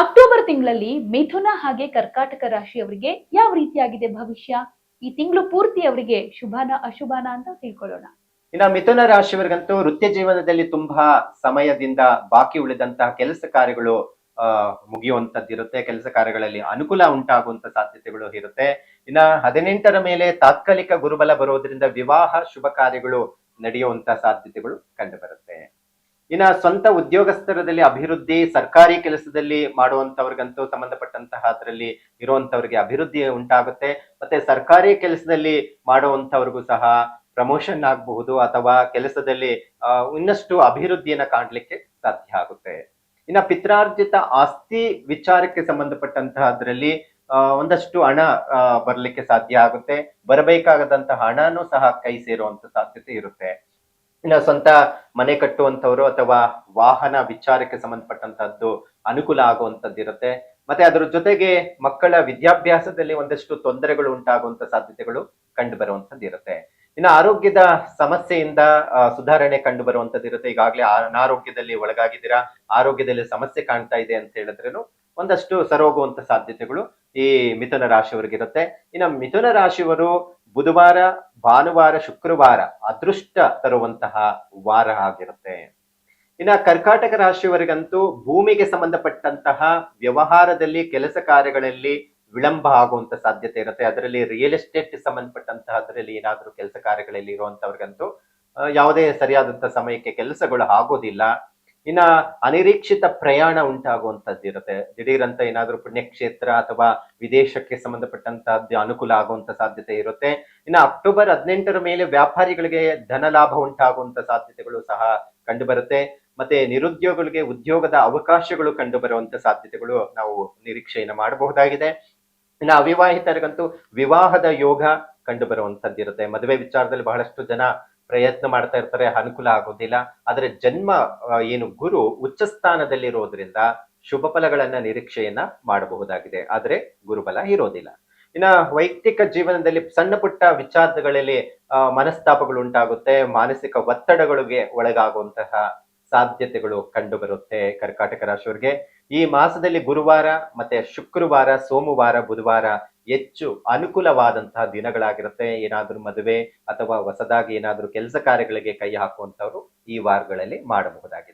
October ತಿಂಗಳಲ್ಲಿ ಮಿಥುನ ಹಾಗೆ ಕರ್ಕಾಟಕ ರಾಶಿಯವರಿಗೆ ಯಾವ ರೀತಿಯಾಗಿದೆ ಭವಿಷ್ಯ? ಈ ತಿಂಗಳು ಪೂರ್ತಿ ಅವರಿಗೆ ಶುಭಾನ, ಅಶುಭಾನ ಅಂತ ತಿಳ್ಕೊಳ್ಳೋಣ. ಇನ್ನ ಮಿಥುನ ರಾಶಿಯವರಿಗಂತೂ ವೃತ್ತಿ ಜೀವನದಲ್ಲಿ ತುಂಬಾ ಸಮಯದಿಂದ ಬಾಕಿ ಉಳಿದಂತಹ ಕೆಲಸ ಕಾರ್ಯಗಳು ಮುಗಿಯುವಂತದ್ದಿರುತ್ತೆ. ಕೆಲಸ ಕಾರ್ಯಗಳಲ್ಲಿ ಅನುಕೂಲ ಉಂಟಾಗುವಂತ ಸಾಧ್ಯತೆಗಳು ಇರುತ್ತೆ. ಇನ್ನ ಹದಿನೆಂಟರ ಮೇಲೆ ತಾತ್ಕಾಲಿಕ ಗುರುಬಲ ಬರೋದ್ರಿಂದ ವಿವಾಹ, ಶುಭ ಕಾರ್ಯಗಳು ನಡೆಯುವಂತ ಸಾಧ್ಯತೆಗಳು ಕಂಡು ಬರುತ್ತೆ ಇನ್ನ ಸ್ವಂತ ಉದ್ಯೋಗಸ್ಥರದಲ್ಲಿ ಅಭಿವೃದ್ಧಿ, ಸರ್ಕಾರಿ ಕೆಲಸದಲ್ಲಿ ಮಾಡುವಂತವ್ರಿಗಂತೂ ಸಂಬಂಧಪಟ್ಟಂತಹ ಅದರಲ್ಲಿ ಇರುವಂತವ್ರಿಗೆ ಅಭಿವೃದ್ಧಿ ಉಂಟಾಗುತ್ತೆ. ಮತ್ತೆ ಸರ್ಕಾರಿ ಕೆಲಸದಲ್ಲಿ ಮಾಡುವಂತವ್ರಿಗೂ ಸಹ ಪ್ರಮೋಷನ್ ಆಗಬಹುದು ಅಥವಾ ಕೆಲಸದಲ್ಲಿ ಇನ್ನಷ್ಟು ಅಭಿವೃದ್ಧಿಯನ್ನ ಕಾಣಲಿಕ್ಕೆ ಸಾಧ್ಯ ಆಗುತ್ತೆ. ಇನ್ನ ಪಿತ್ರಾರ್ಜಿತ ಆಸ್ತಿ ವಿಚಾರಕ್ಕೆ ಸಂಬಂಧಪಟ್ಟಂತಹ ಅದರಲ್ಲಿ ಒಂದಷ್ಟು ಹಣ ಬರ್ಲಿಕ್ಕೆ ಸಾಧ್ಯ ಆಗುತ್ತೆ. ಬರಬೇಕಾಗದಂತಹ ಹಣನೂ ಸಹ ಕೈ ಸೇರುವಂತ ಸಾಧ್ಯತೆ ಇರುತ್ತೆ. ಇನ್ನು ಸ್ವಂತ ಮನೆ ಕಟ್ಟುವಂಥವ್ರು ಅಥವಾ ವಾಹನ ವಿಚಾರಕ್ಕೆ ಸಂಬಂಧಪಟ್ಟಂತಹದ್ದು ಅನುಕೂಲ ಆಗುವಂತದ್ದು ಇರುತ್ತೆ. ಮತ್ತೆ ಅದರ ಜೊತೆಗೆ ಮಕ್ಕಳ ವಿದ್ಯಾಭ್ಯಾಸದಲ್ಲಿ ಒಂದಷ್ಟು ತೊಂದರೆಗಳು ಉಂಟಾಗುವಂತ ಸಾಧ್ಯತೆಗಳು ಕಂಡು ಬರುವಂತದ್ದು ಇರುತ್ತೆ. ಇನ್ನು ಆರೋಗ್ಯದ ಸಮಸ್ಯೆಯಿಂದ ಸುಧಾರಣೆ ಕಂಡು ಬರುವಂತದ್ದು ಇರುತ್ತೆ. ಈಗಾಗಲೇ ಅನಾರೋಗ್ಯದಲ್ಲಿ ಒಳಗಾಗಿದ್ದೀರಾ, ಆರೋಗ್ಯದಲ್ಲಿ ಸಮಸ್ಯೆ ಕಾಣ್ತಾ ಇದೆ ಅಂತ ಹೇಳಿದ್ರೇನು ಒಂದಷ್ಟು ಸರೋಗುವಂತ ಸಾಧ್ಯತೆಗಳು ಈ ಮಿಥುನ ರಾಶಿಯವರಿಗಿರುತ್ತೆ. ಇನ್ನು ಮಿಥುನ ರಾಶಿಯವರು ಬುಧವಾರ, ಭಾನುವಾರ, ಶುಕ್ರವಾರ ಅದೃಷ್ಟ ತರುವಂತಹ ವಾರ ಆಗಿರುತ್ತೆ. ಇನ್ನ ಕರ್ಕಾಟಕ ರಾಶಿಯವರಿಗಂತೂ ಭೂಮಿಗೆ ಸಂಬಂಧಪಟ್ಟಂತಹ ವ್ಯವಹಾರದಲ್ಲಿ ಕೆಲಸ ಕಾರ್ಯಗಳಲ್ಲಿ ವಿಳಂಬ ಆಗುವಂತ ಸಾಧ್ಯತೆ ಇರುತ್ತೆ. ಅದರಲ್ಲಿ ರಿಯಲ್ ಎಸ್ಟೇಟ್ ಸಂಬಂಧಪಟ್ಟಂತಹ ಅದರಲ್ಲಿ ಏನಾದರೂ ಕೆಲಸ ಕಾರ್ಯಗಳಲ್ಲಿ ಇರುವಂತವ್ರಿಗಂತೂ ಯಾವುದೇ ಸರಿಯಾದಂತಹ ಸಮಯಕ್ಕೆ ಕೆಲಸಗಳು ಆಗೋದಿಲ್ಲ. ಇನ್ನ ಅನಿರೀಕ್ಷಿತ ಪ್ರಯಾಣ ಉಂಟಾಗುವಂತದ್ದು ಇರುತ್ತೆ. ದಿಢೀರಂತ ಏನಾದ್ರೂ ಪುಣ್ಯಕ್ಷೇತ್ರ ಅಥವಾ ವಿದೇಶಕ್ಕೆ ಸಂಬಂಧಪಟ್ಟಂತಹದ್ದು ಅನುಕೂಲ ಆಗುವಂತ ಸಾಧ್ಯತೆ ಇರುತ್ತೆ. ಇನ್ನು ಅಕ್ಟೋಬರ್ ಹದಿನೆಂಟರ ಮೇಲೆ ವ್ಯಾಪಾರಿಗಳಿಗೆ ಧನ ಲಾಭ ಉಂಟಾಗುವಂತ ಸಾಧ್ಯತೆಗಳು ಸಹ ಕಂಡು ಬರುತ್ತೆ ಮತ್ತೆ ನಿರುದ್ಯೋಗಿಗಳಿಗೆ ಉದ್ಯೋಗದ ಅವಕಾಶಗಳು ಕಂಡು ಬರುವಂತ ಸಾಧ್ಯತೆಗಳು ನಾವು ನಿರೀಕ್ಷೆಯನ್ನು ಮಾಡಬಹುದಾಗಿದೆ. ಇನ್ನು ಅವಿವಾಹಿತರಿಗಂತೂ ವಿವಾಹದ ಯೋಗ ಕಂಡು ಬರುವಂತದ್ದಿರುತ್ತೆ ಮದುವೆ ವಿಚಾರದಲ್ಲಿ ಬಹಳಷ್ಟು ಜನ ಪ್ರಯತ್ನ ಮಾಡ್ತಾ ಇರ್ತಾರೆ, ಅನುಕೂಲ ಆಗೋದಿಲ್ಲ. ಆದ್ರೆ ಜನ್ಮ ಏನು ಗುರು ಉಚ್ಚ ಸ್ಥಾನದಲ್ಲಿರೋದ್ರಿಂದ ಶುಭ ಫಲಗಳನ್ನ ನಿರೀಕ್ಷೆಯನ್ನ ಮಾಡಬಹುದಾಗಿದೆ. ಆದ್ರೆ ಗುರುಬಲ ಇರೋದಿಲ್ಲ. ಇನ್ನ ವೈಯಕ್ತಿಕ ಜೀವನದಲ್ಲಿ ಸಣ್ಣ ಪುಟ್ಟ ವಿಚಾರಗಳಲ್ಲಿ ಮನಸ್ತಾಪಗಳು ಉಂಟಾಗುತ್ತೆ. ಮಾನಸಿಕ ಒತ್ತಡಗಳಿಗೆ ಒಳಗಾಗುವಂತಹ ಸಾಧ್ಯತೆಗಳು ಕಂಡು ಬರುತ್ತೆ ಕರ್ಕಾಟಕ ರಾಶಿಯವರಿಗೆ. ಈ ಮಾಸದಲ್ಲಿ ಗುರುವಾರ ಮತ್ತೆ ಶುಕ್ರವಾರ, ಸೋಮವಾರ, ಬುಧವಾರ ಹೆಚ್ಚು ಅನುಕೂಲವಾದಂತಹ ದಿನಗಳಾಗಿರುತ್ತೆ. ಏನಾದರೂ ಮದುವೆ ಅಥವಾ ಹೊಸದಾಗಿ ಏನಾದರೂ ಕೆಲಸ ಕಾರ್ಯಗಳಿಗೆ ಕೈ ಹಾಕುವಂತವ್ರು ಈ ವಾರಗಳಲ್ಲಿ ಮಾಡಬಹುದಾಗಿದೆ.